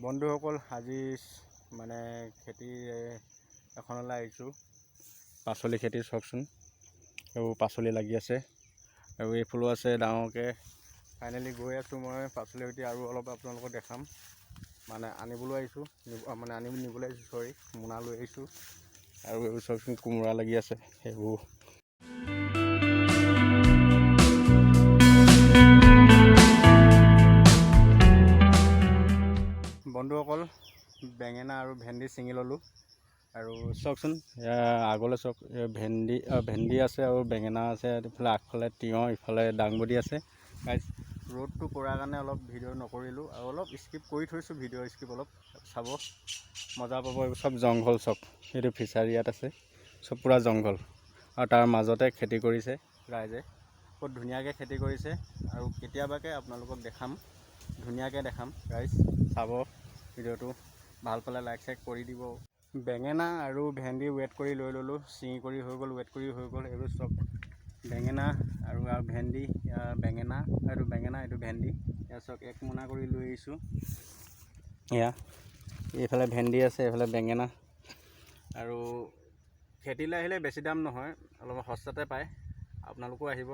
বন্ধুসকল আজি মানে খেতি এখনলৈ আহিছোঁ। পাচলি খেতি চাওকচোন। এইবোৰ পাচলি লাগি আছে। আৰু এইফালেও আছে ডাঙৰকৈ। ফাইনেলি গৈ আছোঁ মই পাচলি সৈতে আৰু অলপ আপোনালোকক দেখাম। মানে আনিবলৈ আহিছোঁ। মানে আনিব নিবলৈ আহিছোঁ চৰি মোনা লৈ আহিছোঁ। আৰু এইবোৰ চাওকচোন কোমোৰা লাগি আছে। সেইবোৰ বেঙেনা আৰু ভেন্দি ছিঙি ল'লোঁ। আৰু চাওকচোন আগলৈ চাওক ভেন্দি ভেন্দি আছে আৰু বেঙেনা আছে ইফালে আগফালে তিয়ঁহ ইফালে দাংবডি আছে। গাইজ ৰ'দটো পৰাৰ কাৰণে অলপ ভিডিঅ' নকৰিলোঁ আৰু অলপ স্কিপ কৰি থৈছোঁ ভিডিঅ' স্কিপ অলপ চাব মজা পাব এইবোৰ চব জংঘল চব এইটো ফিচাৰী ইয়াত আছে চব পূৰা জংঘল। আৰু তাৰ মাজতে খেতি কৰিছে ৰাইজে বহুত ধুনীয়াকৈ খেতি কৰিছে আৰু কেতিয়াবাকৈ আপোনালোকক দেখাম ধুনীয়াকৈ দেখাম। ৰাইজ চাব ভিডিঅ'টো। ভাল পালে লাইক চাইক কৰি দিব। বেঙেনা আৰু ভেন্দি ৱেট কৰি লৈ ল'লোঁ ছিঙি কৰি হৈ গ'ল ৱেট কৰি হৈ গ'ল এইবোৰ চব বেঙেনা আৰু ভেন্দি বেঙেনা এইটো বেঙেনা এইটো ভেন্দি এয়া চব এক মোনা কৰি লৈ আহিছোঁ। এয়া এইফালে ভেন্দি আছে এইফালে বেঙেনা। আৰু খেতিলৈ আহিলে বেছি দাম নহয় অলপ সস্তাতে পায়। আপোনালোকো আহিব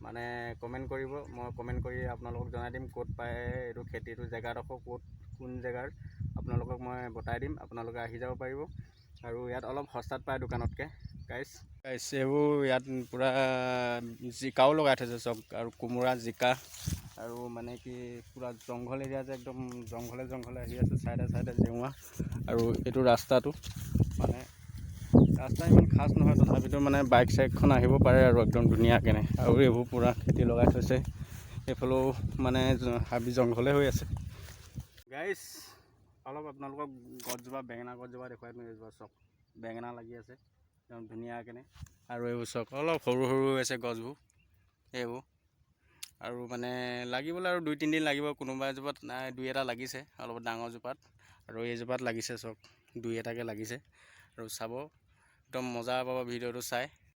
মানে কমেণ্ট কৰিব মই কমেণ্ট কৰি আপোনালোকক জনাই দিম ক'ত পায় এইটো খেতিটো জেগাডোখৰ ক'ত কোন জেগাৰ। আপোনালোকক মই বটাই দিম আপোনালোকে আহি যাব পাৰিব। আৰু ইয়াত অলপ সস্তাত পায় দোকানতকৈ গাইছ গাইছ এইবোৰ ইয়াত পূৰা জিকাও লগাই থৈছে চব আৰু কোমোৰা জিকা আৰু মানে কি পূৰা জংঘল এৰিয়া যে একদম জংঘলে জংঘলে আহি আছে চাইডে চাইডে জেওৰা আৰু এইটো ৰাস্তাটো মানে ৰাস্তা ইমান খাচ নহয় তথাপিতো মানে বাইক চাইকখন আহিব পাৰে আৰু একদম ধুনীয়াকৈ আৰু এইবোৰ পূৰা খেতি লগাই থৈছে এইফালেও মানে হাবি জংঘলে হৈ আছে। গাইছ অলপ আপোনালোকক গছজোপা বেঙেনা গছজোপা দেখুৱাই দিওঁ এইজোপা চাওক বেঙেনা লাগি আছে একদম ধুনীয়াকৈ আৰু এইবোৰ চাওক অলপ সৰু সৰু হৈ আছে গছবোৰ এইবোৰ। আৰু মানে লাগিবলৈ আৰু দুই তিনিদিন লাগিব কোনোবা এজোপাত দুই এটা লাগিছে অলপ ডাঙৰ জোপাত। আৰু এইজোপাত লাগিছে চাওক দুই এটাকৈ লাগিছে। আৰু চাব একদম মজা পাব ভিডিঅ'টো চাই।